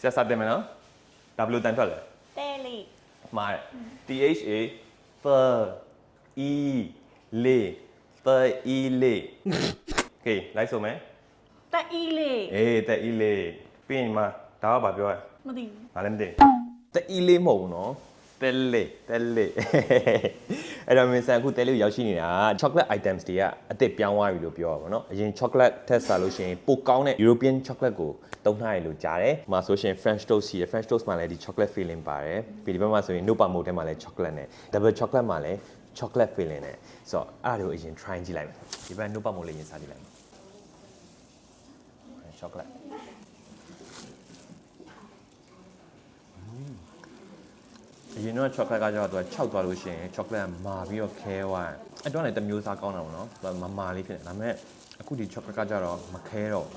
ဆက်စတင်မယ်နော်ဒါဘယ်လိုတန်ထွက်လဲတဲလေးမှားတယ် THA F E L F E L Okay လိုက်ဆိုမယ်တဲအီလေးအေးတက်အီလေးပြီးရင်မှဒါကဘာပြောလဲမသိဘူးငါလည်းမသိဘူးတက်အီလေးမဟုတ်ဘူးနော်တက်လေတက်လေ အဲ့တော့မင်းဆန်အခုတဲလေးကိုရောက်ရှိနေတာ chocolate items တွေကအစ်စ်ပြောင်းသွားပြီလို့ပြောရပါတော့အရင် chocolate ထက်စားလို့ရှိရင်ပိုကောင်းတဲ့ European chocolate ကိုတုံးထားရလို့ကြားတယ်။မှာဆိုရှင် French toast ရှိတယ် French toast မှာလည်းဒီ chocolate filling ပါတယ်။ပြီးဒီဘက်မှာဆိုရင် no pa mode ထဲမှာလည်း chocolate နဲ့ double chocolate မှာလည်း chocolate filling နဲ့ဆိုတော့အားတွေကိုအရင် try ကြည့်လိုက်မယ်။ဒီဘက် no pa mode လေးရင်စားကြည့်လိုက်မယ်။ chocolate အ ရင်တော့ chocolate ကကျတော့သူက6သွားလို့ရှိရင် chocolate ကမာပြီးတော့ခဲသွားတယ်အဲ့တော့လည်းတစ်မျိုးစားကောင်းတာပေါ့နော်သူကမမာလေးဖြစ်တယ်ဒါပေမဲ့အခုဒီ chocolate ကကျတော့မခဲတော့ဘူး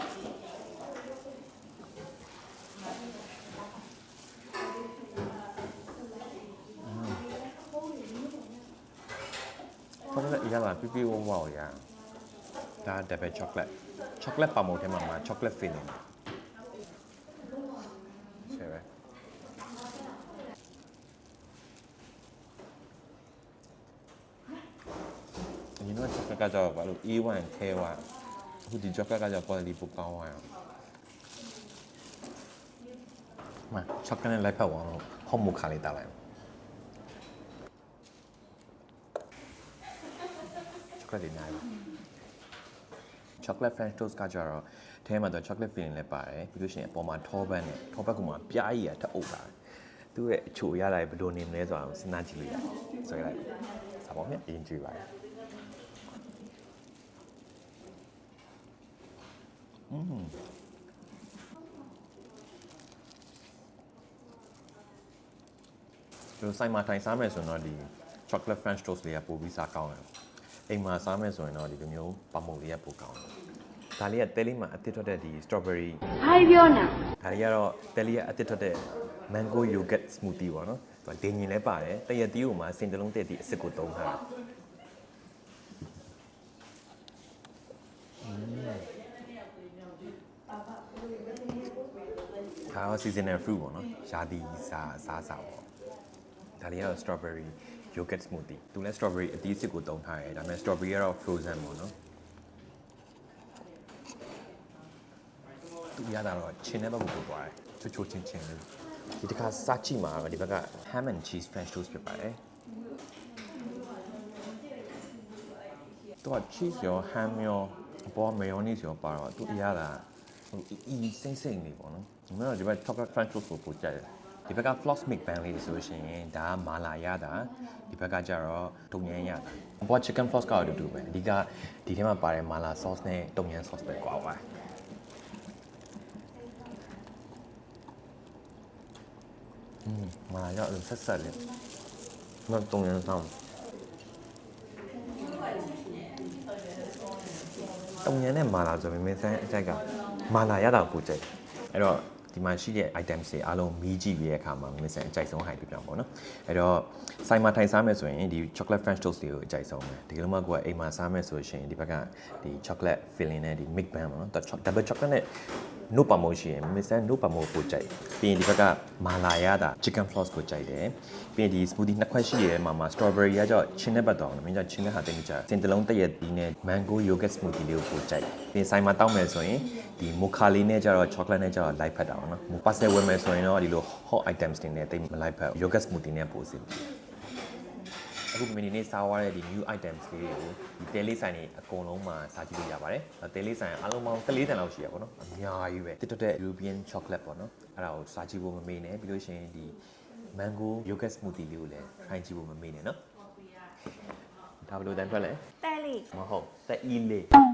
chocolate အရာလာပြပြဝဝဝရဒါ double chocolate chocolate ပါမုန်ထဲမှာမှာ chocolate filling ဆယ်ပဲ အရင်က chocolate ကကြောက်ဘာလို့ A1 ခဲဝါအခုဒီ chocolate ကကြောက် quality ပိုကောင်းသွားအောင်မ chocolate နဲ့လိုက်ဖက်သွားတော့ဟော့မူခါလေးတားလိုက် chocolate တွေနိုင်ပါ chocolate french toast ကကြတော့ထဲမှာတော့ chocolate filling လည်းပါတယ်ပြီးလို့ရှိရင်အပေါ်မှာ top bun နဲ့ top bun ကမှပြားကြီးရထပ်အုပ်လာတယ်သူ့ရဲ့အချိုရတာဘယ်လိုနေမလဲဆိုတာကိုစဉ်းစားကြည့်လို့ရတယ်ဆိုရလိုက်စားပါမယ်အရင်ကြည့်ပါ မယ်ဒီလိုဆိုင်မှာထိုင်စားမယ်ဆိုရင်တော့ဒီ chocolate french toast လေးကပိုပြီးစားကောင်းတယ်အိမ်မှာစားမယ်ဆိုရင်တော့ဒီလိုမျိုးပမုံလေးကပိုကောင်းတယ်ဒါလေးကတဲလေးမှာအသစ်ထွက်တဲ့ဒီ strawberry ဟိုင်ပြောနာဒါလေးကတော့တဲလေးကအသစ်ထွက်တဲ့ mango yogurt smoothie ပေါ့နော်သူကဒင်းညင်လဲပါတယ်တရက်တီးကိုမှစင်တလုံးတက်တီအစ်စ်ကိုသုံးထားတာ ဒါတော့ seasonal fruit ပေါ့နော်ရာသီစားစားစားပေါ့ဒါလေးကတော့ strawberry yogurt smoothie သူလည်း strawberry အသီးစစ်ကိုတုံးထားတယ်ဒါပေမဲ့ strawberry ကတော့ frozen ပေါ့နော်သူရတာတော့ချင်းတဲ့ဘက်ကိုပို့သွားတယ်ချိုချိုချင်းချင်းလေးဒီတစ်ခါစားကြည့်မှာတော့ဒီဘက်က ham and cheese french toast ဖြစ်ပါတယ်သူက cheese ရော ham ရောအပေါ် mayonnaise ရောပါတော့သူအရတာ ဟိုအီစိမ့်စိမ့်လေးပေါ့နော်ဒီမှာတော့ဒီဘက် chocolate french toast ကိုပို့ကြတယ်ဒီဘက်က floss mix band လေးဆိုလို့ရှိရင်ဒါကမာလာရတာဒီဘက်ကကျတော့တုံညံရတာအပေါ် chicken floss ကတော့အတူတူပဲအဓိကဒီထဲမှာပါတယ်မာလာ sauce နဲ့တုံညံ sauce ပဲကွာပါတယ်อืมမာလာရအဲ့လိုဆက်ဆက်လေးနောက်တုံညံဆောင်တုံညံနဲ့မာလာဆိုပေမဲ့စမ်းအကြိုက်က မာလာရတာကိုကြိုက်တယ်အဲ့တော့ဒီမှာရှိတဲ့ items တွေအားလုံးမီးကြည့်ပြီးတဲ့အခါမှာမင်းစံအကြိုက်ဆုံးဟိုင်ပြပြောင်းပေါ့နော်အဲ့တော့ဆိုင်မှာထိုင်စားမယ်ဆိုရင်ဒီ chocolate french toast တွေကိုအကြိုက်ဆုံးပဲဒီလိုမှကိုကအိမ်မှာစားမယ်ဆိုရှင်ဒီဘက်ကဒီ chocolate filling နဲ့ဒီ mix bun ပေါ့နော် double chocolate နဲ့ no ပါမို့ရှိရင်မစ္စန် no ပါမို့ကိုကြိုက်ပြီးရင်ဒီဘက်ကမာလာရတာ chicken floss ကိုကြိုက်တယ်ပြီးရင်ဒီ smoothie နှစ်ခွက်ရှိရဲမှာမှာ strawberry ရကြောချင်းနဲ့ပတ်တော့မင်းကြောချင်းနဲ့ဟာတိတ်မကြစင်တလုံးတရက်ဒီနဲ့ mango yogurt smoothie လေးကိုကိုကြိုက်ပြီးရင်ဆိုင်မှာတောက်မယ်ဆိုရင်ဒီ mocha လေးနဲ့ကြတော့ chocolate နဲ့ကြတော့ light ဖက်တာပေါ့နော် parcel ဝယ်မယ်ဆိုရင်တော့ဒီလို hot items တွေနဲ့တိတ်မ light ဖက် yogurt smoothie နဲ့ပို့စီ အခုမီနီနေစားသွားတဲ့ဒီ new items လေးတွေကိုဒီတဲလေးဆိုင်တွေအကုန်လုံးမှာစားကြည့်လို့ရပါတယ်။တဲလေးဆိုင်အားလုံးပေါင်း14တန်လောက်ရှိရပါတော့။အများကြီးပဲ။တစ်တွက် European chocolate ပေါ့နော်။အဲ့ဒါကိုစားကြည့်ဖို့မမေ့နဲ့ပြီးလို့ရှိရင်ဒီ mango yogurt smoothie လေးကိုလည်း try ကြည့်ဖို့မမေ့နဲ့နော်။ဒါဘယ်လိုတန်ထွက်လဲတဲလေး။မဟုတ်တက်အီလေး